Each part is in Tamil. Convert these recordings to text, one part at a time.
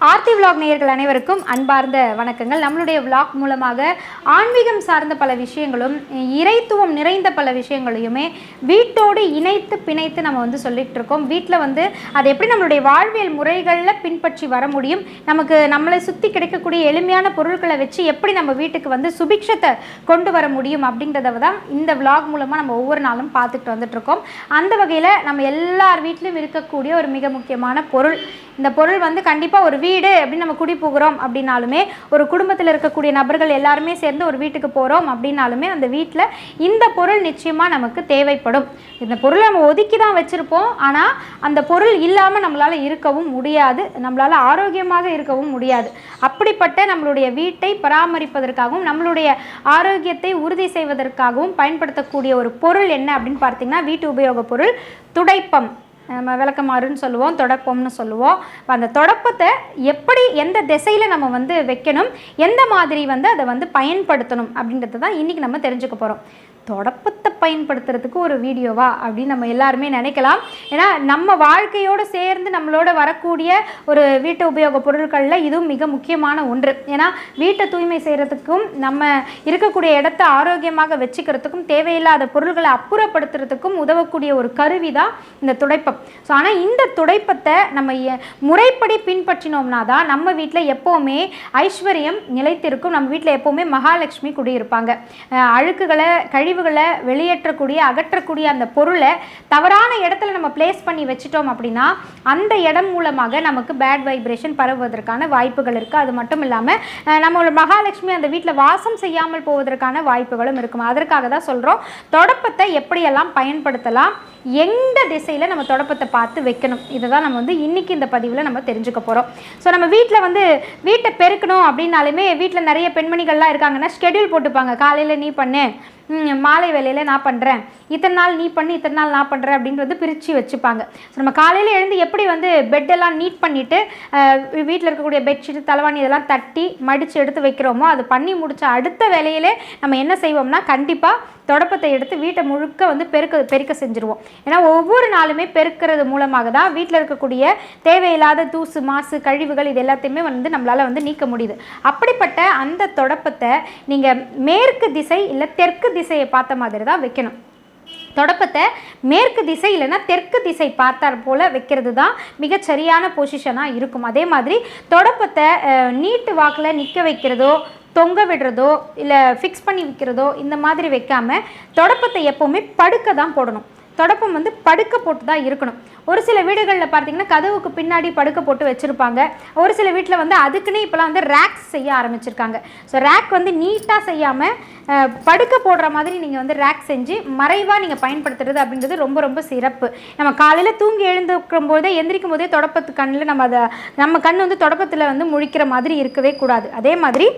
ஆர்த்தி விலாக் நேயர்கள் அனைவருக்கும் அன்பார்ந்த வணக்கங்கள். நம்மளுடைய விலாக் மூலமாக ஆன்மீகம் சார்ந்த பல விஷயங்களும் இறைத்துவம் நிறைந்த பல விஷயங்களையுமே வீட்டோடு இணைத்து பிணைத்து நம்ம வந்து சொல்லிகிட்டு இருக்கோம் வீட்டில் வந்து அது எப்படி நம்மளுடைய வாழ்வியல் முறைகளில் பின்பற்றி வர முடியும்? நமக்கு நம்மளை சுற்றி கிடைக்கக்கூடிய எளிமையான பொருட்களை வச்சு எப்படி நம்ம வீட்டுக்கு வந்து சுபிக்ஷத்தை கொண்டு வர முடியும் அப்படின்றத தான் இந்த விலாக் மூலமாக நம்ம ஒவ்வொரு நாளும் பார்த்துட்டு வந்துட்டு இருக்கோம் அந்த வகையில் நம்ம எல்லார் வீட்லையும் இருக்கக்கூடிய ஒரு மிக முக்கியமான பொருள் இந்த பொருள் வந்து கண்டிப்பாக ஒரு வீடு அப்படின்னு நம்ம குடி போகிறோம் அப்படின்னாலுமே ஒரு குடும்பத்தில் இருக்கக்கூடிய நபர்கள் எல்லாருமே சேர்ந்து ஒரு வீட்டுக்கு போகிறோம் அப்படின்னாலுமே அந்த வீட்டில் இந்த பொருள் நிச்சயமாக நமக்கு தேவைப்படும். இந்த பொருளை நம்ம ஒதுக்கி தான் வச்சுருப்போம். ஆனால் அந்த பொருள் இல்லாமல் நம்மளால் இருக்கவும் முடியாது. நம்மளால் ஆரோக்கியமாக இருக்கவும் முடியாது. அப்படிப்பட்ட நம்மளுடைய வீட்டை பராமரிப்பதற்காகவும் நம்மளுடைய ஆரோக்கியத்தை உறுதி செய்வதற்காகவும் பயன்படுத்தக்கூடிய ஒரு பொருள் என்ன அப்படின்னு பார்த்தீங்கன்னா வீட்டு உபயோக பொருள் துடைப்பம். நம்ம விளக்கமாறுன்னு சொல்லுவோம் தொடப்பம்னு சொல்லுவோம். இப்போ அந்த தொடப்பத்தை எப்படி எந்த திசையில் நம்ம வந்து வைக்கணும் எந்த மாதிரி வந்து அதை வந்து பயன்படுத்தணும் அப்படின்றது தான் இன்றைக்கி நம்ம தெரிஞ்சுக்க போகிறோம் தொடப்பத்தை பயன்படுத்துறதுக்கு ஒரு வீடியோவா அப்படின்னு நம்ம எல்லாருமே நினைக்கலாம். ஏன்னா நம்ம வாழ்க்கையோடு சேர்ந்து நம்மளோட வரக்கூடிய ஒரு வீட்டு உபயோக பொருட்களில் இதுவும் மிக முக்கியமான ஒன்று. ஏன்னா வீட்டை தூய்மை செய்கிறதுக்கும் நம்ம இருக்கக்கூடிய இடத்த ஆரோக்கியமாக வச்சுக்கிறதுக்கும் தேவையில்லாத பொருள்களை அப்புறப்படுத்துறதுக்கும் உதவக்கூடிய ஒரு கருவி தான் இந்த துடைப்பம். ஸோ ஆனால் இந்த துடைப்பத்தை நம்ம முறைப்படி பின்பற்றினோம்னா தான் நம்ம வீட்டில் எப்போவுமே ஐஸ்வர்யம் நிலைத்திருக்கும். நம்ம வீட்டில் எப்போவுமே மகாலட்சுமி குடியிருப்பாங்க. அழுக்குகளை கழிவு கழிவுகளை வெளியேற்றக்கூடிய அகற்றக்கூடிய அந்த பொருளை தவறான இடத்துல நம்ம பிளேஸ் பண்ணி வச்சிட்டோம் அப்படின்னா அந்த இடம் மூலமாக நமக்கு பேட் வைப்ரேஷன் பரவுவதற்கான வாய்ப்புகள் இருக்குது அது மட்டும் இல்லாமல் நம்மளோட மகாலட்சுமி அந்த வீட்டில் வாசம் செய்யாமல் போவதற்கான வாய்ப்புகளும் இருக்கும் அதற்காக தான் சொல்கிறோம் தொடப்பத்தை எப்படியெல்லாம் பயன்படுத்தலாம் எந்த திசையில் நம்ம தொடப்பத்தை பார்த்து வைக்கணும் இதை தான் நம்ம வந்து இன்றைக்கி இந்த பதிவில் நம்ம தெரிஞ்சுக்க போகிறோம் ஸோ நம்ம வீட்டில் வந்து வீட்டை பெருக்கணும் அப்படின்னாலுமே வீட்டில் நிறைய பெண்மணிகள்லாம் இருக்காங்கன்னா ஷெடியூல் போட்டுப்பாங்க. காலையில் நீ பண்ணு மாலை வேலையில் நான் பண்ணுறேன் இத்தனை நாள் நீ பண்ணு இத்தனை நாள் நான் பண்ணுறேன் அப்படின்றது பிரித்து வச்சுப்பாங்க. ஸோ நம்ம காலையில் எழுந்து எப்படி வந்து பெட்டெல்லாம் நீட் பண்ணிவிட்டு வீட்டில் இருக்கக்கூடிய பெட்ஷீட் தலைவாணி இதெல்லாம் தட்டி மடித்து எடுத்து வைக்கிறோமோ அது பண்ணி முடித்த அடுத்த வேலையிலே நம்ம என்ன செய்வோம்னா கண்டிப்பாக தொடப்பத்தை எடுத்து வீட்டை முழுக்க வந்து பெருக்க பெருக்க செஞ்சுருவோம். ஏன்னா ஒவ்வொரு நாளுமே பெருக்கிறது மூலமாக தான் வீட்டில் இருக்கக்கூடிய தேவையில்லாத தூசு மாசு கழிவுகள் இது எல்லாத்தையுமே வந்து நம்மளால் வந்து நீக்க முடியுது. அப்படிப்பட்ட அந்த தொடப்பத்தை நீங்கள் மேற்கு திசை இல்லை தெற்கு திசையை பார்த்த மாதிரி தான் வைக்கணும். தொடப்பத்தை மேற்கு திசை இல்லைன்னா தெற்கு திசை பார்த்தார் போல் வைக்கிறது தான் மிகச் சரியான பொசிஷனாக இருக்கும். அதே மாதிரி தொடப்பத்தை நீட்டு வாக்கில் நிற்க வைக்கிறதோ தொங்க விடுறதோ இல்லை ஃபிக்ஸ் பண்ணி வைக்கிறதோ இந்த மாதிரி வைக்காமல் தொடப்பத்தை எப்போவுமே படுக்க தான் போடணும். தொடப்பம் வந்து படுக்க போட்டு தான் இருக்கணும். ஒரு சில வீடுகளில் பார்த்தீங்கன்னா கதவுக்கு பின்னாடி படுக்க போட்டு வச்சுருப்பாங்க. ஒரு சில வீட்டில் வந்து அதுக்குன்னே இப்போலாம் வந்து ரேக்ஸ் செய்ய ஆரம்பிச்சிருக்காங்க. ஸோ ரேக் வந்து நீட்டாக செய்யாமல் படுக்க போடுற மாதிரி நீங்கள் வந்து ரேக் செஞ்சு மறைவாக நீங்கள் பயன்படுத்துறது அப்படின்றது ரொம்ப ரொம்ப சிறப்பு. நம்ம காலையில் தூங்கி எழுந்துக்கும் போதே எந்திரிக்கும் போதே தொடப்பத்து கண்ணில் நம்ம அதை நம்ம கண் வந்து தொடப்பத்தில் வந்து முழிக்கிற மாதிரி இருக்கவே கூடாது. அதே மாதிரி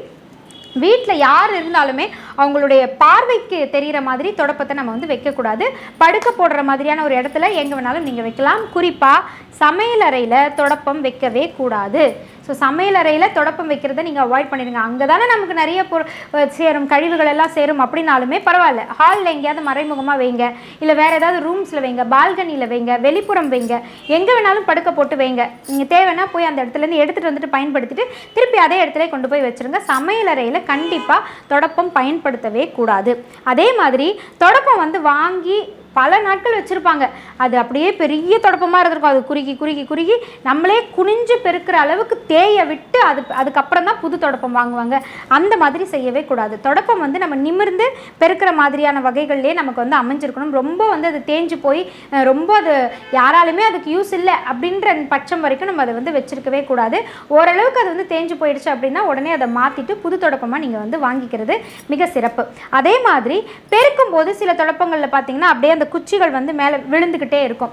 வீட்டில் யார் இருந்தாலுமே அவங்களுடைய பார்வைக்கு தெரிகிற மாதிரி தொடப்பத்தை நம்ம வந்து வைக்கக்கூடாது. படுக்க போடுற மாதிரியான ஒரு இடத்துல எங்கே வேணாலும் நீங்கள் வைக்கலாம். குறிப்பாக சமையலறையில் தொடப்பம் வைக்கவே கூடாது. ஸோ சமையலறையில் தொடப்பம் வைக்கிறத நீங்கள் அவாய்ட் பண்ணிடுங்க. அங்கே தானே நமக்கு நிறைய பொருள் சேரும் கழிவுகள் எல்லாம் சேரும் அப்படின்னாலுமே பரவாயில்ல. ஹாலில் எங்கேயாவது மறைமுகமாக வைங்க. இல்லை வேறு ஏதாவது ரூம்ஸில் வைங்க. பால்கனியில் வைங்க. வெளிப்புறம் வைங்க. எங்கே வேணாலும் படுக்க போட்டு வைங்க. நீங்கள் தேவைன்னா போய் அந்த இடத்துலேருந்து எடுத்துகிட்டு வந்துட்டு பயன்படுத்திட்டு திருப்பி அதே இடத்துல கொண்டு போய் வச்சுருங்க. சமையலறையில் கண்டிப்பாக தொடப்பம் பயன்படுத்தவே கூடாது. அதே மாதிரி தொடப்பம் வந்து வாங்கி பல நாட்கள் வச்சுருப்பாங்க. அது அப்படியே பெரிய தொடப்பமாக இருந்திருக்கும். அது குறுகி குறுகி குறுகி நம்மளே குனிஞ்சு பெருக்கிற அளவுக்கு தேயை விட்டு அது அதுக்கப்புறம் தான் புது தொடப்பம் வாங்குவாங்க. அந்த மாதிரி செய்யவே கூடாது. தொடப்பம் வந்து நம்ம நிமிர்ந்து பெருக்கிற மாதிரியான வகைகள்லேயே நமக்கு வந்து அமைஞ்சிருக்கணும். ரொம்ப வந்து அது தேஞ்சு போய் ரொம்ப அது யாராலுமே அதுக்கு யூஸ் இல்லை அப்படின்ற பட்சம் வரைக்கும் நம்ம அதை வந்து வச்சுருக்கவே கூடாது. ஓரளவுக்கு அது வந்து தேஞ்சு போயிடுச்சு அப்படின்னா உடனே அதை மாற்றிட்டு புது தொடப்பமாக நீங்கள் வந்து வாங்கிக்கிறது மிக சிறப்பு. அதே மாதிரி பெருக்கும் போது சில தொடப்பங்களில் பார்த்தீங்கன்னா அப்படியே அந்த குச்சிகள் வந்து மேலே விழுந்துக்கிட்டே இருக்கும்.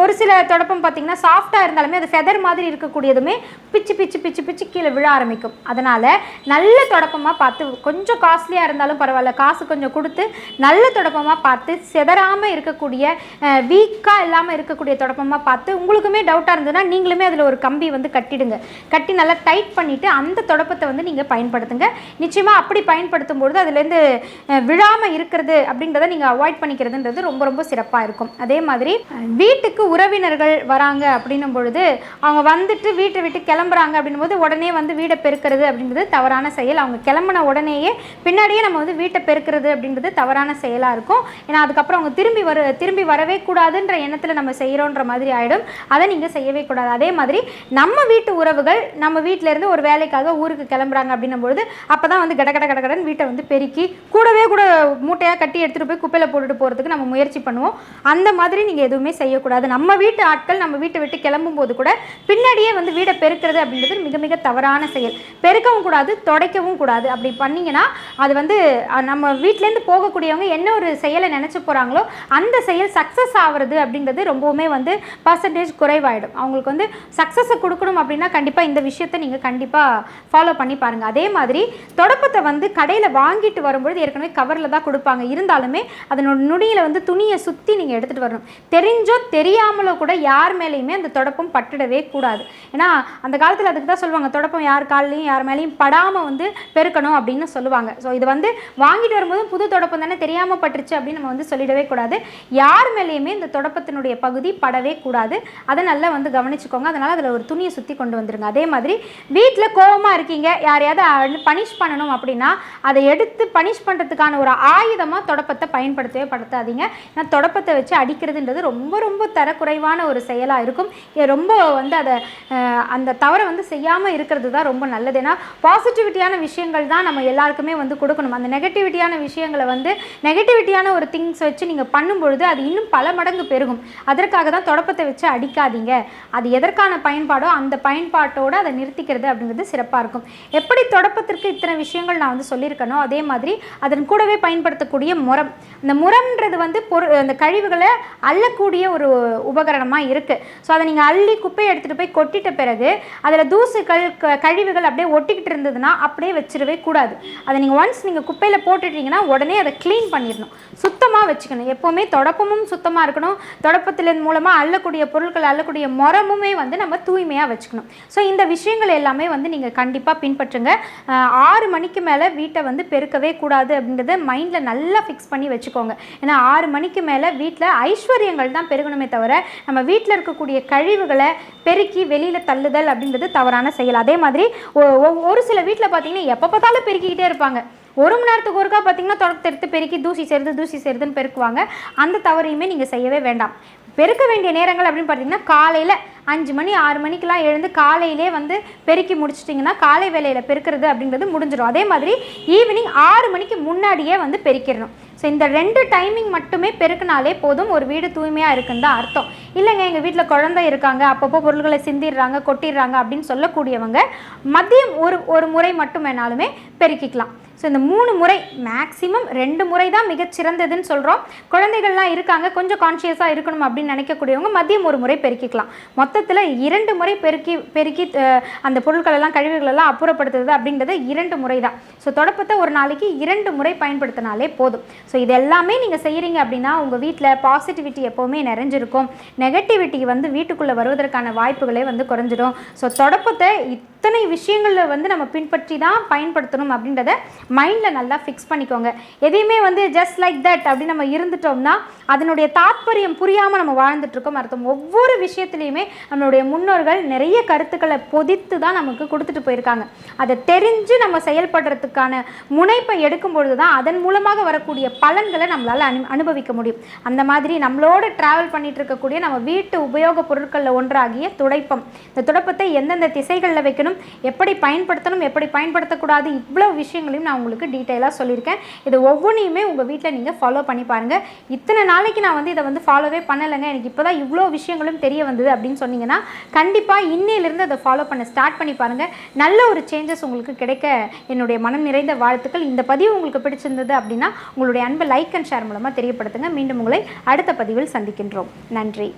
ஒரு சில தொடப்பம் பார்த்திங்கன்னா சாஃப்டாக இருந்தாலுமே அது ஃபெதர் மாதிரி இருக்கக்கூடியதுமே பிச்சு பிச்சு பிச்சு பிச்சு கீழே விழ ஆரம்பிக்கும். அதனால் நல்ல தொடப்பமாக பார்த்து கொஞ்சம் காஸ்ட்லியாக இருந்தாலும் பரவாயில்ல. காசு கொஞ்சம் கொடுத்து நல்ல தொடப்பமாக பார்த்து செதறாமல் இருக்கக்கூடிய வீக்காக இல்லாமல் இருக்கக்கூடிய தொடப்பமாக பார்த்து உங்களுக்குமே டவுட்டாக இருந்ததுன்னா நீங்களுமே அதில் ஒரு கம்பி வந்து கட்டிடுங்க. கட்டி நல்லா டைட் பண்ணிவிட்டு அந்த தொடப்பத்தை வந்து நீங்கள் பயன்படுத்துங்க. நிச்சயமாக அப்படி பயன்படுத்தும் பொழுது அதுலேருந்து விழாமல் இருக்கிறது அப்படின்றத நீங்கள் அவாய்ட் பண்ணிக்கிறதுன்றது ரொம்ப ரொம்ப சிறப்பாக இருக்கும். அதே மாதிரி வீட்டுக்கு உறவினர்கள் வராங்க அப்படின்னும் பொழுது அவங்க வந்துட்டு வீட்டை விட்டு கிளம்புறாங்க அப்படின்னும் போது உடனே வந்து வீடை பெருக்கிறது அப்படின்றது தவறான செயல். அவங்க கிளம்புன உடனேயே பின்னாடியே நம்ம வந்து வீட்டை பெருக்கிறது அப்படின்றது தவறான செயலாக இருக்கும். ஏன்னா அதுக்கப்புறம் அவங்க திரும்பி வர திரும்பி வரவே கூடாதுன்ற எண்ணத்தில் நம்ம செய்கிறோன்ற மாதிரி ஆகிடும் அதை நீங்கள் செய்யவே கூடாது. அதே மாதிரி நம்ம வீட்டு உறவுகள் நம்ம வீட்டிலேருந்து ஒரு வேலைக்காக ஊருக்கு கிளம்புறாங்க அப்படின்னும் பொழுது அப்போ தான் வந்து கட கட கட கடன்னு வீட்டை வந்து பெருக்கி கூடவே கூட மூட்டையாக கட்டி எடுத்துகிட்டு போய் குப்பையில் போட்டுட்டு போகிறதுக்கு நம்ம முயற்சி முயற்சி பண்ணுவோம். அந்த மாதிரி நீங்கள் எதுவுமே செய்யக்கூடாது. நம்ம வீட்டு ஆட்கள் நம்ம வீட்டை விட்டு கிளம்பும் போது கூட பின்னாடியே வந்து வீடை பெருக்கிறது அப்படின்றது மிக மிக தவறான செயல். பெருக்கவும் கூடாது துடைக்கவும் கூடாது. அப்படி பண்ணிங்கன்னா அது வந்து நம்ம வீட்டிலேருந்து போகக்கூடியவங்க என்ன ஒரு செயலை நினச்சி போகிறாங்களோ அந்த செயல் சக்ஸஸ் ஆகிறது அப்படின்றது ரொம்பவுமே வந்து பர்சன்டேஜ் குறைவாயிடும். அவங்களுக்கு வந்து சக்ஸஸை கொடுக்கணும் அப்படின்னா கண்டிப்பாக இந்த விஷயத்தை நீங்கள் கண்டிப்பாக ஃபாலோ பண்ணி பாருங்கள் அதே மாதிரி தொடப்பத்தை வந்து கடையில் வாங்கிட்டு வரும்பொழுது ஏற்கனவே கவரில் தான் கொடுப்பாங்க. இருந்தாலுமே அதனோட நுனியில் வந்து துணியை சுற்றி நீங்கள் எடுத்துகிட்டு வரணும். தெரிஞ்சோ தெரியாமலோ கூட யார் மேலேயுமே அந்த தொடப்பம் பட்டுடவே கூடாது. ஏன்னா அந்த காலத்தில் அதுக்கு தான் சொல்லுவாங்க தொடப்பம் யார் கால்லையும் யார் மேலேயும் படாமல் வந்து பெருக்கணும் அப்படின்னு சொல்லுவாங்க. ஸோ இது வந்து வாங்கிட்டு வரும்போது புது தொடப்பம் தானே தெரியாமல் பட்டுருச்சு அப்படின்னு நம்ம வந்து சொல்லிடவே கூடாது. யார் மேலேயுமே இந்த தொடப்பத்தினுடைய பகுதி படவே கூடாது. அதை நல்லா வந்து கவனிச்சுக்கோங்க. அதனால் அதில் ஒரு துணியை சுற்றி கொண்டு வந்துருங்க. அதே மாதிரி வீட்டில் கோவமாக இருக்கீங்க யாரையாவது பனிஷ் பண்ணணும் அப்படின்னா அதை எடுத்து பனிஷ் பண்ணுறதுக்கான ஒரு ஆயுதமாக தொடப்பத்தை பயன்படுத்தவே படுத்தாதீங்க. ஏன்னா தொடப்பத்தை வச்சு அடிக்கிறதுன்றது ரொம்ப ரொம்ப தரக்குறைவான ஒரு செயலாக இருக்கும். ரொம்ப வந்து அதை அந்த தவறை வந்து செய்யாமல் இருக்கிறது தான் ரொம்ப நல்லது. ஏன்னா பாசிட்டிவிட்டியான விஷயங்கள் தான் நம்ம எல்லாருக்குமே வந்து கொடுக்கணும். அந்த நெகட்டிவிட்டியான விஷயங்களை வந்து நெகட்டிவிட்டியான ஒரு திங்ஸ் வச்சு நீங்கள் பண்ணும்பொழுது அது இன்னும் பல மடங்கு பெருகும். அதற்காக தான் தொடப்பத்தை வச்சு அடிக்காதீங்க. அது எதற்கான பயன்பாடோ அந்த பயன்பாட்டோடு அதை நிறுத்திக்கிறது அப்படிங்கிறது சிறப்பாக இருக்கும். எப்படி தொடப்பத்திற்கு இத்தனை விஷயங்கள் நான் வந்து சொல்லியிருக்கேனோ அதே மாதிரி அதன் கூடவே பயன்படுத்தக்கூடிய முறம். இந்த முரம்ன்றது வந்து பொரு அந்த கழிவுகளை அள்ளக்கூடிய ஒரு உபகரணமாக இருக்குது ஸோ அதை நீங்கள் அள்ளி குப்பையை எடுத்துகிட்டு போய் கொட்டிட்ட பிறகு அதில் தூசுகள் க- கழிவுகள் அப்படியே ஒட்டிக்கிட்டு இருந்ததுன்னா அப்படியே வச்சிடவே கூடாது. அதை நீங்கள் ஒன்ஸ் நீங்கள் குப்பையில் போட்டுட்டீங்கன்னா உடனே அதை க்ளீன் பண்ணிடணும். சுத்தமாக வச்சுக்கணும். எப்போவுமே தொடப்பமும் சுத்தமாக இருக்கணும். தொடப்பத்திலிருந்து மூலமாக அள்ளக்கூடிய பொருட்கள் அள்ளக்கூடிய முறமுமே வந்து நம்ம தூய்மையாக வச்சுக்கணும். ஸோ இந்த விஷயங்கள் எல்லாமே வந்து நீங்கள் கண்டிப்பாக பின்பற்றுங்க. ஆறு மணிக்கு மேலே வீட்டை வந்து பெருக்கவே கூடாது அப்படின்றத மைண்டில் நல்லா ஃபிக்ஸ் பண்ணி வச்சுக்கோங்க. ஏன்னா ஆறு மணிக்கு மேலே வீட்டில் ஐஸ்வர்யங்கள் தான் பெருகணுமே தவிர நம்ம வீட்டில் இருக்கக்கூடிய கழிவுகளை பெருக்கி வெளியில் தள்ளுதல் அப்படின்றது தவறான செயல். அதே மாதிரி ஒரு சில வீட்டில் பார்த்தீங்கன்னா எப்போ பார்த்தாலும் பெருக்கிக்கிட்டே இருப்பாங்க. ஒரு மணி நேரத்துக்கு ஒருக்கா பார்த்தீங்கன்னா தொடக்கத்தை எடுத்து பெருக்கி தூசி சேருது தூசி சேருதுன்னு பெருக்குவாங்க. அந்த தவறையுமே நீங்கள் செய்யவே வேண்டாம். பெருக்க வேண்டிய நேரங்கள் அப்படின்னு பார்த்தீங்கன்னா காலையில் அஞ்சு மணி ஆறு மணிக்கெலாம் எழுந்து காலையிலே வந்து பெருக்கி முடிச்சிட்டிங்கன்னா காலை வேலையில் பெருக்கிறது அப்படின்றது முடிஞ்சிடும். அதே மாதிரி ஈவினிங் ஆறு மணிக்கு முன்னாடியே வந்து பெருக்கிடணும். ஸோ இந்த ரெண்டு டைமிங் மட்டுமே பெருக்கினாலே போதும். ஒரு வீடு தூய்மையாக இருக்குன்னு தான் அர்த்தம். இல்லைங்க எங்கள் வீட்டில் குழந்தை இருக்காங்க. அப்பப்போ பொருள்களை சிந்திடுறாங்க கொட்டிடுறாங்க அப்படின்னு சொல்லக்கூடியவங்க மதியம் ஒரு ஒரு முறை மட்டும் வேணாலுமே பெருக்கிக்கலாம். ஸோ இந்த மூணு முறை மேக்ஸிமம் ரெண்டு முறை தான் மிகச்சிறந்ததுன்னு சொல்கிறோம் குழந்தைகள்லாம் இருக்காங்க கொஞ்சம் கான்ஷியஸாக இருக்கணும் அப்படின்னு நினைக்கக்கூடியவங்க மதியம் ஒரு முறை பெருக்கிக்கலாம். மொத்தத்தில் இரண்டு முறை பெருக்கி பெருக்கி அந்த பொருட்களெல்லாம் கழிவுகளெல்லாம் அப்புறப்படுத்துறது அப்படின்றது இரண்டு முறை தான் ஸோ தொடப்பத்தை ஒரு நாளைக்கு இரண்டு முறை பயன்படுத்தினாலே போதும். ஸோ இது எல்லாமே நீங்கள் செய்கிறீங்க அப்படின்னா உங்கள் வீட்டில் பாசிட்டிவிட்டி எப்போவுமே நிறைஞ்சிருக்கும். நெகட்டிவிட்டி வந்து வீட்டுக்குள்ளே வருவதற்கான வாய்ப்புகளே வந்து குறைஞ்சிடும். ஸோ தொடப்பத்தை இத்தனை விஷயங்களில் வந்து நம்ம பின்பற்றி தான் பயன்படுத்தணும் அப்படின்றத மைண்டில் நல்லா ஃபிக்ஸ் பண்ணிக்கோங்க. எதையுமே வந்து ஜஸ்ட் லைக் தட் அப்படின்னு நம்ம இருந்துட்டோம்னா அதனுடைய தாத்பரியம் புரியாமல் நம்ம வாழ்ந்துட்டுருக்கோம் அர்த்தம் ஒவ்வொரு விஷயத்துலையுமே நம்மளுடைய முன்னோர்கள் நிறைய கருத்துக்களை பொதித்து தான் நமக்கு கொடுத்துட்டு போயிருக்காங்க. அதை தெரிஞ்சு நம்ம செயல்படுறதுக்கான முனைப்பை எடுக்கும் பொழுது தான் அதன் மூலமாக வரக்கூடிய பலன்களை நம்மளால் அனு அனுபவிக்க முடியும். அந்த மாதிரி நம்மளோட ட்ராவல் பண்ணிட்டு இருக்கக்கூடிய நம்ம வீட்டு உபயோக பொருட்களில் ஒன்றாகிய துடைப்பம். இந்த துடைப்பத்தை எந்தெந்த திசைகளில் வைக்கணும் எப்படி பயன்படுத்தணும் எப்படி பயன்படுத்தக்கூடாது இவ்வளோ விஷயங்களையும் நான் உங்களுக்கு டீட்டெயிலாக சொல்லியிருக்கேன். இது ஒவ்வொன்றையுமே உங்கள் வீட்டில் நீங்கள் ஃபாலோ பண்ணி பாருங்கள் இத்தனை நாளைக்கு நான் வந்து இதை வந்து ஃபாலோவே பண்ணலைங்க. எனக்கு இப்போ தான் இவ்வளோ விஷயங்களும் தெரிய வந்தது அப்படின்னு சொன்னீங்கன்னா கண்டிப்பாக இன்னையிலிருந்து அதை ஃபாலோ பண்ண ஸ்டார்ட் பண்ணி பாருங்கள் நல்ல ஒரு சேஞ்சஸ் உங்களுக்கு கிடைக்க என்னுடைய மனம் நிறைந்த வாழ்த்துக்கள். இந்த பதிவு உங்களுக்கு பிடிச்சிருந்தது அப்படின்னா உங்களுடைய அன்பை லைக் அண்ட் ஷேர் மூலமாக தெரியப்படுத்துங்க. மீண்டும் உங்களை அடுத்த பதிவில் சந்திக்கின்றோம். நன்றி.